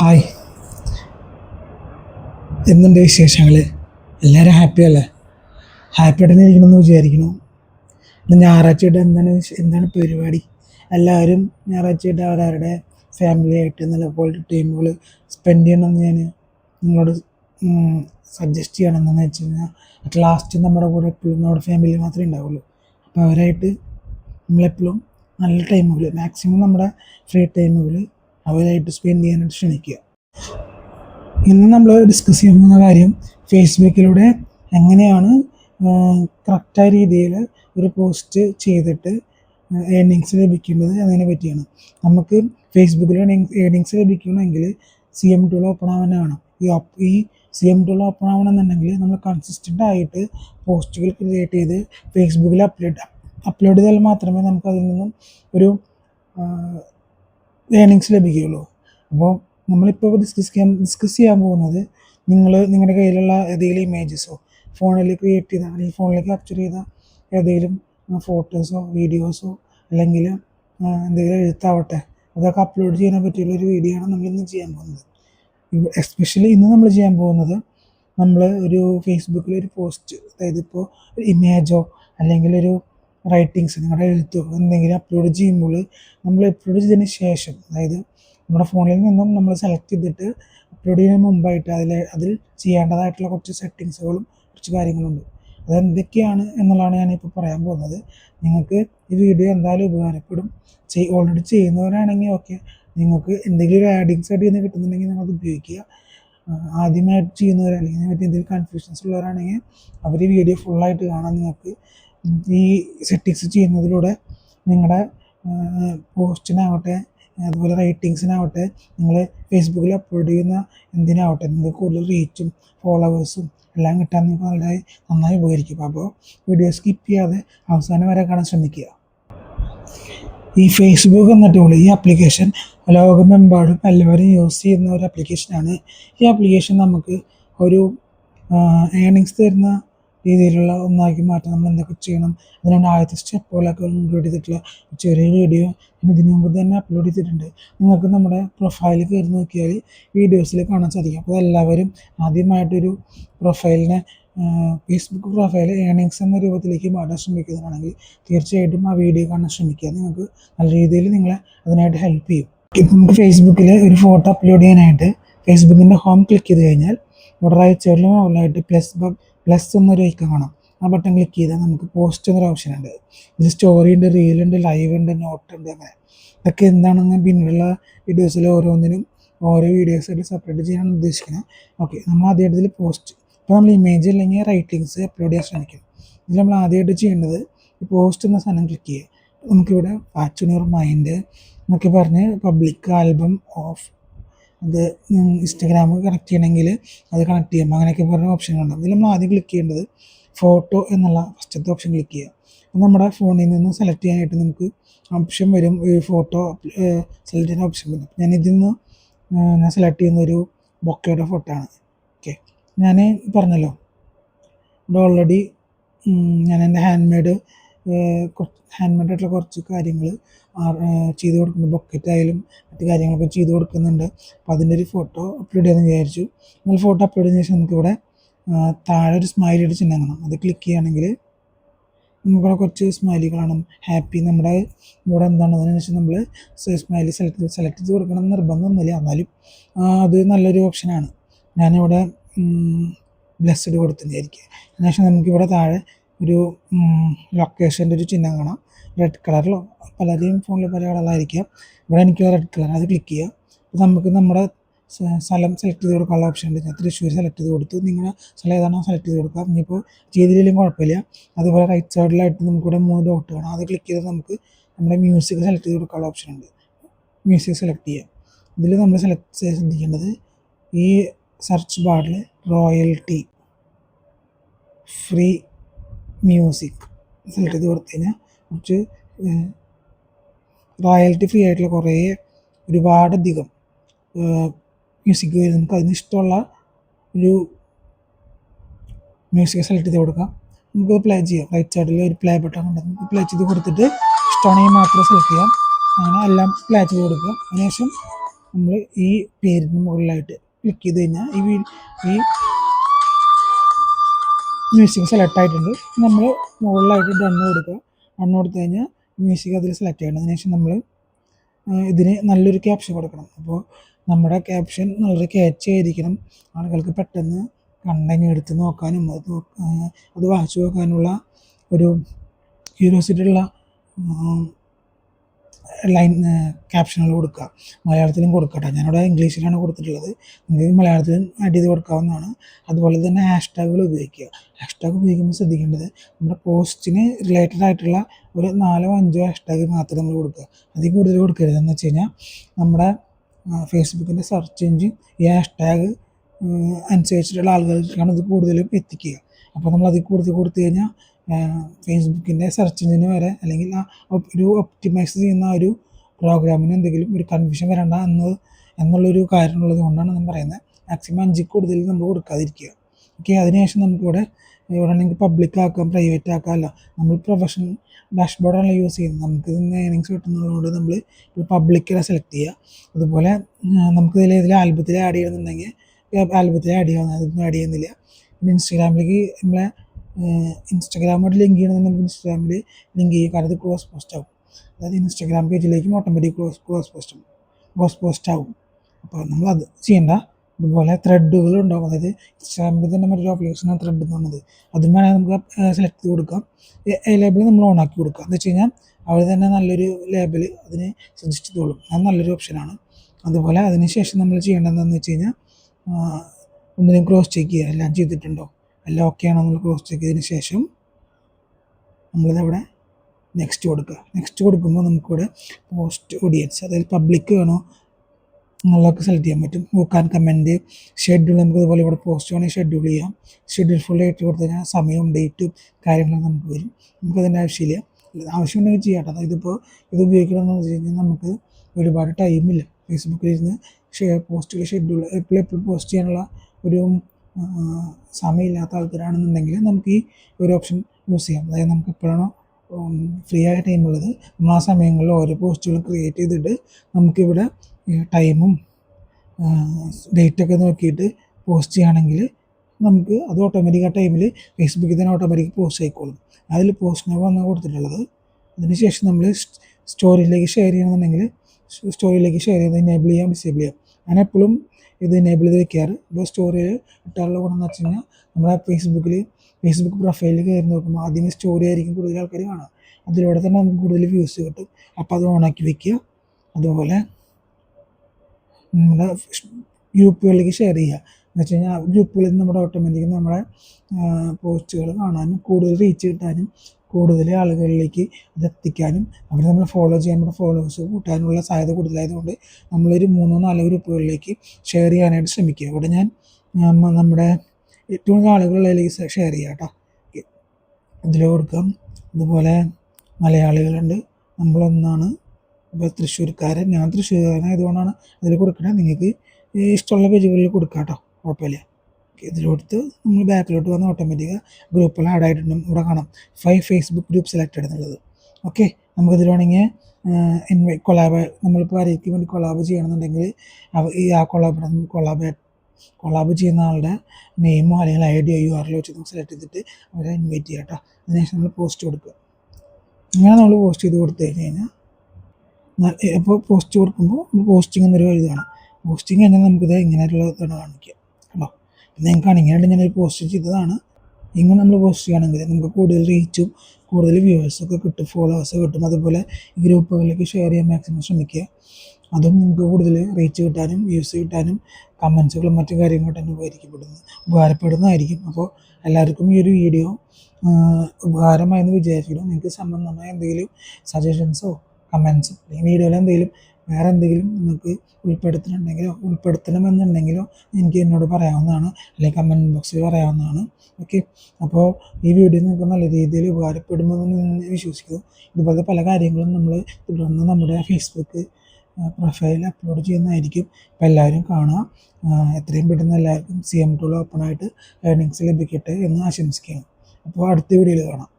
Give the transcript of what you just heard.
Hi. എന്തുണ്ട് വിശേഷങ്ങൾ എല്ലാവരും ഹാപ്പി അല്ലേ? ഹാപ്പി ആയിട്ട് ഇരിക്കണമെന്ന് വിചാരിക്കുന്നു. ഇന്ന് ഞായറാഴ്ചയായിട്ട് എന്താണ് എന്താണ് പരിപാടി? എല്ലാവരും ഞായറാഴ്ചയായിട്ട് അവരവരുടെ ഫാമിലി ആയിട്ട് നല്ല പോലെ ടൈമുകൾ സ്പെൻഡ് ചെയ്യണമെന്ന് ഞാൻ നിങ്ങളോട് സജസ്റ്റ് ചെയ്യണം. എന്താണെന്ന് വെച്ച് കഴിഞ്ഞാൽ അറ്റ് ലാസ്റ്റ് നമ്മുടെ കൂടെ എപ്പോഴും നമ്മുടെ ഫാമിലി മാത്രമേ ഉണ്ടാവുള്ളൂ. അപ്പോൾ അവരായിട്ട് നമ്മളെപ്പോഴും നല്ല ടൈമുകൾ മാക്സിമം നമ്മുടെ ഫ്രീ ടൈമുകൾ അവരായിട്ട് സ്പെൻഡ് ചെയ്യാനായിട്ട് ശ്രമിക്കുക. ഇന്ന് നമ്മൾ ഡിസ്കസ് ചെയ്യാൻ പോകുന്ന കാര്യം ഫേസ്ബുക്കിലൂടെ എങ്ങനെയാണ് കറക്റ്റായ രീതിയിൽ ഒരു പോസ്റ്റ് ചെയ്തിട്ട് ഏർണിങ്സ് ലഭിക്കുന്നത് എന്നതിനെ പറ്റിയാണ്. നമുക്ക് ഫേസ്ബുക്കിൽ ഏർണിങ്സ് ലഭിക്കണമെങ്കിൽ സി എം ടൂൾ ഓപ്പൺ ആവാനാണ്. ഈ ഈ സി എം ടൂൾ ഓപ്പൺ ആവണമെന്നുണ്ടെങ്കിൽ നമ്മൾ കൺസിസ്റ്റന്റ് ആയിട്ട് പോസ്റ്റുകൾ ക്രിയേറ്റ് ചെയ്ത് ഫേസ്ബുക്കിൽ അപ്ലോഡ് അപ്ലോഡ് ചെയ്താൽ മാത്രമേ നമുക്ക് അതിൽ നിന്നും ഒരു ഏർണിങ്സ് ലഭിക്കുകയുള്ളൂ. അപ്പോൾ നമ്മളിപ്പോൾ ഡിസ്കസ് ചെയ്യാൻ ഡിസ്കസ് ചെയ്യാൻ പോകുന്നത് നിങ്ങൾ നിങ്ങളുടെ കയ്യിലുള്ള ഏതെങ്കിലും ഇമേജസോ ഫോണിൽ ക്രിയേറ്റ് ചെയ്ത അല്ലെങ്കിൽ ഫോണിൽ ക്യാപ്ചർ ചെയ്ത ഏതെങ്കിലും ഫോട്ടോസോ വീഡിയോസോ അല്ലെങ്കിൽ എന്തെങ്കിലും എഴുത്താവട്ടെ അതൊക്കെ അപ്ലോഡ് ചെയ്യാൻ പറ്റിയുള്ള ഒരു വീഡിയോ ആണ് നമ്മൾ ഇന്ന് ചെയ്യാൻ പോകുന്നത്. എസ്പെഷ്യലി ഇന്ന് നമ്മൾ ചെയ്യാൻ പോകുന്നത് നമ്മൾ ഒരു ഫേസ്ബുക്കിൽ ഒരു പോസ്റ്റ് അതായത് ഇപ്പോൾ ഇമേജോ അല്ലെങ്കിൽ ഒരു റൈറ്റിങ്സ് നിങ്ങളുടെ എഴുത്തോ എന്തെങ്കിലും അപ്ലോഡ് ചെയ്യുമ്പോൾ നമ്മൾ അപ്ലോഡ് ചെയ്തതിന് ശേഷം അതായത് നമ്മുടെ ഫോണിൽ നിന്നും നമ്മൾ സെലക്ട് ചെയ്തിട്ട് അപ്ലോഡ് ചെയ്യുന്നതിന് മുമ്പായിട്ട് അതിൽ അതിൽ ചെയ്യേണ്ടതായിട്ടുള്ള കുറച്ച് സെറ്റിങ്സുകളും കുറച്ച് കാര്യങ്ങളുണ്ട്. അതെന്തൊക്കെയാണ് എന്നുള്ളതാണ് ഞാനിപ്പോൾ പറയാൻ പോകുന്നത്. നിങ്ങൾക്ക് ഈ വീഡിയോ എന്തായാലും ഉപകാരപ്പെടും. ചെയ് ഓൾറെഡി ചെയ്യുന്നവരാണെങ്കിൽ ഓക്കെ നിങ്ങൾക്ക് എന്തെങ്കിലും ഒരു ആഡിങ്സ് ആയിട്ട് ചെയ്യുന്ന കിട്ടുന്നുണ്ടെങ്കിൽ നിങ്ങളത് ഉപയോഗിക്കുക. ആദ്യമായിട്ട് ചെയ്യുന്നവർ അല്ലെങ്കിൽ പറ്റി എന്തെങ്കിലും കൺഫ്യൂഷൻസ് ഉള്ളവരാണെങ്കിൽ അവർ വീഡിയോ ഫുള്ളായിട്ട് കാണാൻ നിങ്ങൾക്ക് ഈ സെറ്റിങ്സ് ചെയ്യുന്നതിലൂടെ നിങ്ങളുടെ പോസ്റ്റിനാവട്ടെ അതുപോലെ റൈറ്റിങ്സിനാവട്ടെ നിങ്ങൾ ഫേസ്ബുക്കിൽ അപ്ലോഡ് ചെയ്യുന്ന എന്തിനാവട്ടെ നിങ്ങൾക്ക് കൂടുതൽ റീച്ചും ഫോളോവേഴ്സും എല്ലാം കിട്ടാൻ നിങ്ങൾക്ക് വളരെ നന്നായി ഉപകരിക്കും. അപ്പോൾ വീഡിയോ സ്കിപ്പ് ചെയ്യാതെ അവസാനം വരെ കാണാൻ ശ്രമിക്കുക. ഈ ഫേസ്ബുക്ക് എന്ന ടൂൾ ഈ ആപ്ലിക്കേഷൻ ലോകമെമ്പാടും എല്ലാവരും യൂസ് ചെയ്യുന്ന ഒരു ആപ്ലിക്കേഷനാണ് ഈ ആപ്ലിക്കേഷൻ നമുക്ക് ഒരു ഏണിങ്സ് തരുന്ന രീതിയിലുള്ള ഒന്നാക്കി മാറ്റാൻ നമ്മൾ എന്തൊക്കെ ചെയ്യണം. അതിനുള്ള ആദ്യത്തെ സ്റ്റെപ്പുകളൊക്കെ ഇൻക്ലൂഡ് ചെയ്തിട്ടുള്ള ചെറിയ വീഡിയോ ഞാൻ ഇതിനു മുമ്പ് തന്നെ അപ്ലോഡ് ചെയ്തിട്ടുണ്ട്. നിങ്ങൾക്ക് നമ്മുടെ പ്രൊഫൈലിൽ കയറി നോക്കിയാൽ വീഡിയോസിൽ കാണാൻ സാധിക്കും. അപ്പോൾ എല്ലാവരും ആദ്യമായിട്ടൊരു പ്രൊഫൈലിനെ ഫേസ്ബുക്ക് പ്രൊഫൈൽ ഏണിങ്സ് എന്ന രൂപത്തിലേക്ക് മാറ്റാൻ ശ്രമിക്കുന്നതാണെങ്കിൽ തീർച്ചയായിട്ടും ആ വീഡിയോ കാണാൻ ശ്രമിക്കുക. നിങ്ങൾക്ക് നല്ല രീതിയിൽ നിങ്ങളെ അതിനായിട്ട് ഹെൽപ്പ് ചെയ്യും. ഇപ്പം നമുക്ക് ഫേസ്ബുക്കിൽ ഒരു ഫോട്ടോ അപ്ലോഡ് ചെയ്യാനായിട്ട് ഫേസ്ബുക്കിന്റെ ഹോം ക്ലിക്ക് ചെയ്ത് കഴിഞ്ഞാൽ ഇവിടെ റൈറ്റ് സൈഡിൽ മുകളിലായിട്ട് പ്ലസ് പ്ലസ് എന്നൊരു ഐക്കൺ കാണാം ആ ബട്ടൺ ക്ലിക്ക് ചെയ്താൽ നമുക്ക് പോസ്റ്റ് എന്നൊരു ഓപ്ഷൻ ഉണ്ട്. ഇതിൽ സ്റ്റോറി ഉണ്ട് റീൽ ഉണ്ട് ലൈവ് ഉണ്ട് നോട്ട് ഉണ്ട് അങ്ങനെ. ഇതൊക്കെ എന്താണെന്ന് പിന്നീടുള്ള വീഡിയോസിൽ ഓരോന്നിനും ഓരോ വീഡിയോസായിട്ട് സെപ്പറേറ്റ് ചെയ്യാനാണ് ഉദ്ദേശിക്കുന്നത്. ഓക്കെ നമ്മൾ ആദ്യമായിട്ട് ഇതിൽ പോസ്റ്റ് ഇപ്പോൾ നമ്മൾ ഇമേജ് അല്ലെങ്കിൽ റൈറ്റിങ്സ് അപ്ലോഡ് ചെയ്യാൻ ശ്രമിക്കും. ഇതിൽ നമ്മൾ ആദ്യമായിട്ട് ചെയ്യേണ്ടത് ഈ പോസ്റ്റ് എന്ന സാധനം ക്ലിക്ക് ചെയ്യുക. നമുക്കിവിടെ വാച്ച് യുവർ മൈൻഡ് എന്നൊക്കെ പറഞ്ഞ് പബ്ലിക് ആൽബം ഓഫ് അത് ഇൻസ്റ്റഗ്രാം കണക്ട് ചെയ്യണമെങ്കിൽ അത് കണക്ട് ചെയ്യാം. അങ്ങനെയൊക്കെ പറഞ്ഞ ഓപ്ഷനുണ്ട് അതിൽ നമ്മൾ ആദ്യം ക്ലിക്ക് ചെയ്യേണ്ടത് ഫോട്ടോ എന്നുള്ള ഫസ്റ്റത്തെ ഓപ്ഷൻ ക്ലിക്ക് ചെയ്യുക. നമ്മുടെ ഫോണിൽ നിന്ന് സെലക്ട് ചെയ്യാനായിട്ട് നമുക്ക് ഓപ്ഷൻ വരും. ഈ ഫോട്ടോ സെലക്ട് ചെയ്യുന്ന ഓപ്ഷൻ വരും. ഞാൻ ഇതിൽ നിന്ന് ഞാൻ സെലക്ട് ചെയ്യുന്ന ഒരു ബൊക്കയുടെ ഫോട്ടോ ആണ്. ഓക്കെ ഞാൻ പറഞ്ഞല്ലോ. ഇവിടെ ഓൾറെഡി ഞാൻ എന്റെ ഹാൻഡ് മെയ്ഡ് ഹാൻഡ് മെയ്ഡ് കുറച്ച് കാര്യങ്ങൾ ചെയ്ത് കൊടുക്കുന്നുണ്ട് ബൊക്കറ്റ് ആയാലും മറ്റു കാര്യങ്ങളൊക്കെ ചെയ്ത് കൊടുക്കുന്നുണ്ട്. അപ്പോൾ അതിന്റെ ഒരു ഫോട്ടോ അപ്ലോഡ് ചെയ്യാമെന്ന് വിചാരിച്ചു. നമ്മൾ ഫോട്ടോ അപ്ലോഡ് ചെയ്തതിന് ശേഷം നമുക്കിവിടെ താഴെ ഒരു സ്മൈലിയുടെ ചിഹ്നം കാണാം അത് ക്ലിക്ക് ചെയ്യുകയാണെങ്കിൽ നമുക്കിവിടെ കുറച്ച് സ്മൈലി കാണും. ഹാപ്പി നമ്മുടെ ഇവിടെ എന്താണ്? അതിനുശേഷം നമ്മൾ സ്മൈലി സെലക്ട് സെലക്ട് ചെയ്ത് കൊടുക്കണം എന്ന് നിർബന്ധമൊന്നുമില്ല. എന്നാലും അത് നല്ലൊരു ഓപ്ഷനാണ് ഞാനിവിടെ ബ്ലെസ്ഡ് കൊടുത്തിട്ടുണ്ടായിരിക്കും അതിനുശേഷം നമുക്കിവിടെ താഴെ ഒരു ലൊക്കേഷന്റെ ഒരു ചിഹ്നം കാണാം. റെഡ് കളറിലോ പലരെയും ഫോണിൽ പല കളറായിരിക്കാം ഇവിടെ എനിക്ക് റെഡ് കളർ അത് ക്ലിക്ക് ചെയ്യുക അപ്പോൾ നമുക്ക് നമ്മുടെ സ്ഥലം സെലക്ട് ചെയ്ത് കൊടുക്കാനുള്ള ഓപ്ഷൻ ഉണ്ട്. ഞാൻ തൃശ്ശൂർ സെലക്ട് ചെയ്ത് കൊടുത്തു. നിങ്ങളുടെ സ്ഥലം ഏതാണോ സെലക്ട് ചെയ്ത് കൊടുക്കുക ഇനിയിപ്പോൾ ചെയ്തില്ലെങ്കിലും കുഴപ്പമില്ല. അതുപോലെ റൈറ്റ് സൈഡിലായിട്ട് നമുക്കിവിടെ മൂന്ന് ഡോട്ട് കാണാം. അത് ക്ലിക്ക് ചെയ്ത് നമുക്ക് നമ്മുടെ മ്യൂസിക് സെലക്ട് ചെയ്ത് കൊടുക്കാനുള്ള ഓപ്ഷൻ ഉണ്ട്. മ്യൂസിക് സെലക്ട് ചെയ്യാം. ഇതിൽ നമ്മൾ സെലക്ട് ശ്രദ്ധിക്കേണ്ടത് ഈ സെർച്ച് ബാറിൽ റോയൽറ്റി ഫ്രീ മ്യൂസിക് സെലക്ട് ചെയ്ത് കൊടുത്തു കഴിഞ്ഞാൽ കുറച്ച് റോയൽറ്റി ഫ്രീ ആയിട്ടുള്ള കുറേ ഒരുപാടധികം മ്യൂസിക് വരും നമുക്ക് അതിന് ഇഷ്ടമുള്ള ഒരു മ്യൂസിക് സെലക്ട് ചെയ്ത് കൊടുക്കാം. നമുക്ക് പ്ലേ ചെയ്യാം. റൈറ്റ് സൈഡിൽ ഒരു പ്ലേ ബട്ടൺ ഉണ്ട്. നമുക്ക് പ്ലേ ചെയ്ത് കൊടുത്തിട്ട് ഇഷ്ടമാണെങ്കിൽ മാത്രം സെലക്ട് ചെയ്യാം. അങ്ങനെ എല്ലാം പ്ലേ ചെയ്ത് കൊടുക്കുക. അതിനുശേഷം നമ്മൾ ഈ പേരിന് മുകളിലായിട്ട് ക്ലിക്ക് ചെയ്ത് കഴിഞ്ഞാൽ ഈ വീ- ഈ മ്യൂസിക് സെലക്ട് ആയിട്ടുണ്ട്. നമ്മൾ മുകളിലായിട്ട് ഡണ്ണ് കൊടുക്കുക. ഡണ്ണ് കൊടുത്തു കഴിഞ്ഞാൽ മ്യൂസിക് അതിൽ സെലക്ട് ചെയ്യണം. അതിനുശേഷം നമ്മൾ ഇതിന് നല്ലൊരു ക്യാപ്ഷൻ കൊടുക്കണം. അപ്പോൾ നമ്മുടെ ക്യാപ്ഷൻ നല്ലൊരു ക്യാച്ച് ആയിരിക്കണം ആളുകൾക്ക് പെട്ടെന്ന് കണ്ടെങ്കിൽ എടുത്ത് നോക്കാനും അത് അത് വായിച്ചു നോക്കാനുള്ള ഒരു ക്യൂരിയോസിറ്റി ഉള്ള ലൈൻ ക്യാപ്ഷനുകൾ കൊടുക്കുക. മലയാളത്തിലും കൊടുക്കട്ടെ. ഞാനിവിടെ ഇംഗ്ലീഷിലാണ് കൊടുത്തിട്ടുള്ളത്. നിങ്ങൾക്ക് മലയാളത്തിലും ആഡ് ചെയ്ത് കൊടുക്കാവുന്നതാണ്. അതുപോലെ തന്നെ ഹാഷ്ടാഗുകൾ ഉപയോഗിക്കുക. ഹാഷ്ടാഗ് ഉപയോഗിക്കുമ്പോൾ ശ്രദ്ധിക്കേണ്ടത് നമ്മുടെ പോസ്റ്റിന് റിലേറ്റഡ് ആയിട്ടുള്ള ഒരു നാലോ അഞ്ചോ ഹാഷ്ടാഗ് മാത്രം നമ്മൾ കൊടുക്കുക. അതിൽ കൂടുതൽ കൊടുക്കരുത് എന്ന് വെച്ച് കഴിഞ്ഞാൽ നമ്മുടെ ഫേസ്ബുക്കിന്റെ സെർച്ച് എഞ്ചിൻ ഈ ഹാഷ്ടാഗ് അനുസരിച്ചിട്ടുള്ള ആളുകൾക്കാണ് ഇത് കൂടുതലും എത്തിക്കുക. അപ്പോൾ നമ്മൾ അതിൽ കൂടുതൽ കൊടുത്തു കഴിഞ്ഞാൽ ഫേസ്ബുക്കിന്റെ സെർച്ച് എഞ്ചിന് വരെ അല്ലെങ്കിൽ ആ ഒരു ഒപ്റ്റിമൈസ് ചെയ്യുന്ന ഒരു പ്രോഗ്രാമിന് എന്തെങ്കിലും ഒരു കൺഫ്യൂഷൻ വരണ്ട എന്ന് എന്നുള്ളൊരു കാര്യമുള്ളത് കൊണ്ടാണ് നമ്മൾ പറയുന്നത്. മാക്സിമം അഞ്ചിൽ കൂടുതൽ നമ്മൾ കൊടുക്കാതിരിക്കുക. ഓക്കെ അതിനുശേഷം നമുക്കിവിടെ ഇവിടെ നിങ്ങൾക്ക് പബ്ലിക് ആക്കാം പ്രൈവറ്റ് ആക്കാം അല്ല. നമ്മൾ പ്രൊഫഷണൽ ഡാഷ്ബോർഡാണ് യൂസ് ചെയ്യുന്നത്. നമുക്ക് ഇതിന് ഏണിങ്സ് കിട്ടുന്നതുകൊണ്ട് നമ്മൾ പബ്ലിക്കിനെ സെലക്ട് ചെയ്യുക. അതുപോലെ നമുക്ക് ഇതിൽ ഇതിൽ ആൽബത്തിൽ ആഡ് ചെയ്യണമെന്നുണ്ടെങ്കിൽ ആൽബത്തിൽ ആഡ് ചെയ്യാവുന്ന അതൊന്നും ആഡ് ചെയ്യുന്നില്ല. പിന്നെ ഇൻസ്റ്റാഗ്രാമിലേക്ക് നമ്മളെ ഇൻസ്റ്റാഗ്രാമായിട്ട് ലിങ്ക് ചെയ്യണമെങ്കിൽ നമുക്ക് ഇൻസ്റ്റാഗ്രാമിൽ ലിങ്ക് ചെയ്യുക കാരണം ക്രോസ് പോസ്റ്റ് ആവും. അതായത് Instagram പേജിലേക്കും automatic cross cross post cross post ആവും. അപ്പോൾ നമ്മൾ അത് ചെയ്യണ്ട. ഇതുപോലെ ത്രെഡുകൾ ഉണ്ടാവും. അതായത് ഇൻസ്റ്റാഗ്രാമിൽ തന്നെ മറ്റൊരു ആപ്ലിക്കേഷനാണ് ത്രെഡ് എന്ന് പറഞ്ഞത്. അതും വേണമെങ്കിൽ നമുക്ക് സെലക്ട് ചെയ്ത് കൊടുക്കാം. ലേബിൾ നമ്മൾ ഓൺ ആക്കി കൊടുക്കുക എന്ന് വെച്ച് കഴിഞ്ഞാൽ അവർ തന്നെ നല്ലൊരു ലേബിൾ അതിന് സജസ്റ്റ് ചെയ്തോളും. അത് നല്ലൊരു ഓപ്ഷനാണ് അതുപോലെ അതിന് ശേഷം നമ്മൾ ചെയ്യേണ്ടതെന്ന് വെച്ച് കഴിഞ്ഞാൽ ഒന്നിനും ക്രോസ് ചെക്ക് ചെയ്യുക. എല്ലാം ചെയ്തിട്ടുണ്ടോ? എല്ലാം ഓക്കെ ആണോ നമ്മൾ ക്രോസ് ചെക്ക് ചെയ്തതിന് ശേഷം നമ്മളിതവിടെ നെക്സ്റ്റ് കൊടുക്കുക. നെക്സ്റ്റ് കൊടുക്കുമ്പോൾ നമുക്കിവിടെ പോസ്റ്റ് ഓഡിയൻസ് അതായത് പബ്ലിക് വേണോ എന്നുള്ളതൊക്കെ സെലക്ട് ചെയ്യാൻ പറ്റും. നോക്കാൻ കമന്റ് ഷെഡ്യൂൾ നമുക്ക് ഇതുപോലെ ഇവിടെ പോസ്റ്റ് വേണമെങ്കിൽ ഷെഡ്യൂൾ ചെയ്യാം. ഷെഡ്യൂൾ ഫുൾ ആയിട്ട് കൊടുത്തു കഴിഞ്ഞാൽ സമയവും ഡേറ്റും കാര്യങ്ങളൊക്കെ നമുക്ക് വരും. നമുക്കതിന്റെ ആവശ്യമില്ല. ആവശ്യമുണ്ടെങ്കിൽ ചെയ്യാം കേട്ടോ. അതായത് ഇപ്പോൾ ഇത് ഉപയോഗിക്കണമെന്ന് വെച്ച് കഴിഞ്ഞാൽ നമുക്ക് ഒരുപാട് ടൈമില്ല ഫേസ്ബുക്കിൽ ഇരുന്ന് പോസ്റ്റുകൾ ഷെഡ്യൂൾ എപ്പോഴും എപ്പോഴും പോസ്റ്റ് ചെയ്യാനുള്ള ഒരു സമയമില്ലാത്ത ആൾക്കാരാണെന്നുണ്ടെങ്കിൽ നമുക്ക് ഈ ഒരു ഓപ്ഷൻ യൂസ് ചെയ്യാം. അതായത് നമുക്ക് എപ്പോഴാണോ ഫ്രീ ആയ ടൈമുള്ളത് നമ്മൾ ആ സമയങ്ങളിൽ ഓരോ പോസ്റ്റുകളും ക്രിയേറ്റ് ചെയ്തിട്ട് നമുക്കിവിടെ ടൈമും ഡേറ്റൊക്കെ നോക്കിയിട്ട് പോസ്റ്റ് ചെയ്യുകയാണെങ്കിൽ നമുക്ക് അത് ഓട്ടോമാറ്റിക് ആ ടൈമിൽ ഫേസ്ബുക്കിൽ തന്നെ ഓട്ടോമാറ്റിക് പോസ്റ്റ് ആയിക്കോളും. അതിൽ പോസ്റ്റ് നമ്പർ വന്ന് കൊടുത്തിട്ടുള്ളത്. അതിനുശേഷം നമ്മൾ സ്റ്റോറിയിലേക്ക് ഷെയർ ചെയ്യണമെന്നുണ്ടെങ്കിൽ സ്റ്റോറിയിലേക്ക് ഷെയർ ചെയ്ത് എനേബിൾ ചെയ്യാം ഡിസേബിൾ ചെയ്യാം. ഞാൻ എപ്പോഴും ഇത് എനേബിൾ ചെയ്ത് വെക്കാറ് ഇപ്പോൾ സ്റ്റോറിയിൽ ഇട്ടാറുള്ള ഗുണം എന്ന് വെച്ച് കഴിഞ്ഞാൽ നമ്മുടെ ഫേസ്ബുക്കിൽ ഫേസ്ബുക്ക് പ്രൊഫൈലിൽ കയറി നോക്കുമ്പോൾ ആദ്യമേ സ്റ്റോറി ആയിരിക്കും കൂടുതൽ ആൾക്കാർ കാണുക. അതിലൂടെ തന്നെ നമുക്ക് കൂടുതൽ വ്യൂസ് കിട്ടും. അപ്പോൾ അത് ഓണാക്കി വെക്കുക. അതുപോലെ നമ്മുടെ ഗ്രൂപ്പുകളിലേക്ക് ഷെയർ ചെയ്യുക. എന്ന് വെച്ച് കഴിഞ്ഞാൽ ഗ്രൂപ്പുകളിൽ നമ്മുടെ ഓട്ടോമാറ്റിക്കലി നമ്മുടെ പോസ്റ്റുകൾ കാണാനും കൂടുതൽ റീച്ച് കിട്ടാനും കൂടുതൽ ആളുകളിലേക്ക് അത് എത്തിക്കാനും അവരെ നമ്മൾ ഫോളോ ചെയ്യാൻ നമ്മുടെ ഫോളോവേഴ്സ് കൂട്ടാനുള്ള സാധ്യത കൂടുതലായതുകൊണ്ട് നമ്മളൊരു മൂന്നോ നാലോ ഗ്രൂപ്പുകളിലേക്ക് ഷെയർ ചെയ്യാനായിട്ട് ശ്രമിക്കുക. ഇവിടെ ഞാൻ നമ്മുടെ ഏറ്റവും കൂടുതൽ ആളുകളിലേക്ക് ഷെയർ ചെയ്യാം കേട്ടോ. ഇതിൽ കൊടുക്കാം. അതുപോലെ മലയാളികളുണ്ട്. നമ്മളൊന്നാണ്. ഇപ്പോൾ തൃശ്ശൂർക്കാരൻ. ഞാൻ തൃശ്ശൂർക്കാരനായതുകൊണ്ടാണ് അതിൽ കൊടുക്കണേ. നിങ്ങൾക്ക് ഇഷ്ടമുള്ള പേജുകളിൽ കൊടുക്കാം കേട്ടോ. കുഴപ്പമില്ല. ഇതിൽ കൊടുത്ത് നമ്മൾ ബാക്കിലോട്ട് വന്ന് ഓട്ടോമാറ്റിക് ഗ്രൂപ്പുകൾ ആഡ് ആയിട്ടുണ്ടും. ഇവിടെ കാണാം. ഫൈവ് ഫേസ്ബുക്ക് ഗ്രൂപ്പ് സെലക്ട് എന്നുള്ളത് ഓക്കെ നമുക്കിതിൽ വേണമെങ്കിൽ ഇൻവൈ കൊളാബ് നമ്മളിപ്പോൾ ആരേക്ക് വേണ്ടി കൊളാബ് ചെയ്യണമെന്നുണ്ടെങ്കിൽ ഈ ആ കൊളാബ് കൊളാബ് കൊളാബ് ചെയ്യുന്ന ആളുടെ നെയിമോ അല്ലെങ്കിൽ ഐ ഡിയോ യു ആറിലോ വെച്ച് നമുക്ക് സെലക്ട് ചെയ്തിട്ട് അവരെ ഇൻവൈറ്റ് ചെയ്യാം കേട്ടോ. അതിനുശേഷം നമ്മൾ പോസ്റ്റ് കൊടുക്കുക അങ്ങനെ നമ്മൾ പോസ്റ്റ് ചെയ്ത് കൊടുത്തു കഴിഞ്ഞ് കഴിഞ്ഞാൽ അപ്പോൾ പോസ്റ്റ് കൊടുക്കുമ്പോൾ പോസ്റ്റിംഗ് എന്നൊരു ഇത് കാണാം. പോസ്റ്റിംഗ് കഴിഞ്ഞാൽ നമുക്കിത് ഇങ്ങനെയുള്ള ഇതാണ് കാണിക്കുക. ഞാൻ ഒരു പോസ്റ്റ് ചെയ്തതാണ്. ഇങ്ങനെ നമ്മൾ പോസ്റ്റ് ചെയ്യുകയാണെങ്കിൽ നമുക്ക് കൂടുതൽ റീച്ചും കൂടുതൽ വ്യൂവേഴ്സൊക്കെ കിട്ടും ഫോളോവേഴ്സ് കിട്ടും. അതുപോലെ ഗ്രൂപ്പുകളിലേക്ക് ഷെയർ ചെയ്യാൻ മാക്സിമം ശ്രമിക്കുക. അതും നിങ്ങൾക്ക് കൂടുതൽ റീച്ച് കിട്ടാനും വ്യൂസ് കിട്ടാനും കമൻസുകളും മറ്റു കാര്യങ്ങളും തന്നെ ഉപകരിക്കപ്പെടുന്നു ഉപകാരപ്പെടുന്നതായിരിക്കും. അപ്പോൾ എല്ലാവർക്കും ഈ ഒരു വീഡിയോ ഉപകാരമായെന്ന് വിചാരിക്കുന്നു. നിങ്ങൾക്ക് സംബന്ധമായ എന്തെങ്കിലും സജഷൻസോ കമൻസോ അല്ലെങ്കിൽ വീഡിയോയിൽ എന്തെങ്കിലും വേറെ എന്തെങ്കിലും നിങ്ങൾക്ക് ഉൾപ്പെടുത്തണമെന്നുണ്ടെങ്കിലോ ഉൾപ്പെടുത്തണമെന്നുണ്ടെങ്കിലോ എനിക്ക് എന്നോട് പറയാവുന്നതാണ്. അല്ലെങ്കിൽ കമന്റ് ബോക്സിൽ പറയാവുന്നതാണ്. ഓക്കെ അപ്പോൾ ഈ വീഡിയോ നിങ്ങൾക്ക് നല്ല രീതിയിൽ ഉപകാരപ്പെടുമെന്ന് വിശ്വസിക്കുന്നു. ഇതുപോലത്തെ പല കാര്യങ്ങളും നമ്മൾ തുടർന്ന് നമ്മുടെ ഫേസ്ബുക്ക് പ്രൊഫൈൽ അപ്ലോഡ് ചെയ്യുന്നതായിരിക്കും. അപ്പോൾ എല്ലാവരും കാണുക. എത്രയും പെട്ടെന്ന് എല്ലാവർക്കും സി എം ടൂൾ ഓപ്പൺ ആയിട്ട് ഏർണിങ്സ് ലഭിക്കട്ടെ എന്ന് ആശംസിക്കുകയാണ് അപ്പോൾ അടുത്ത വീഡിയോയിൽ കാണാം.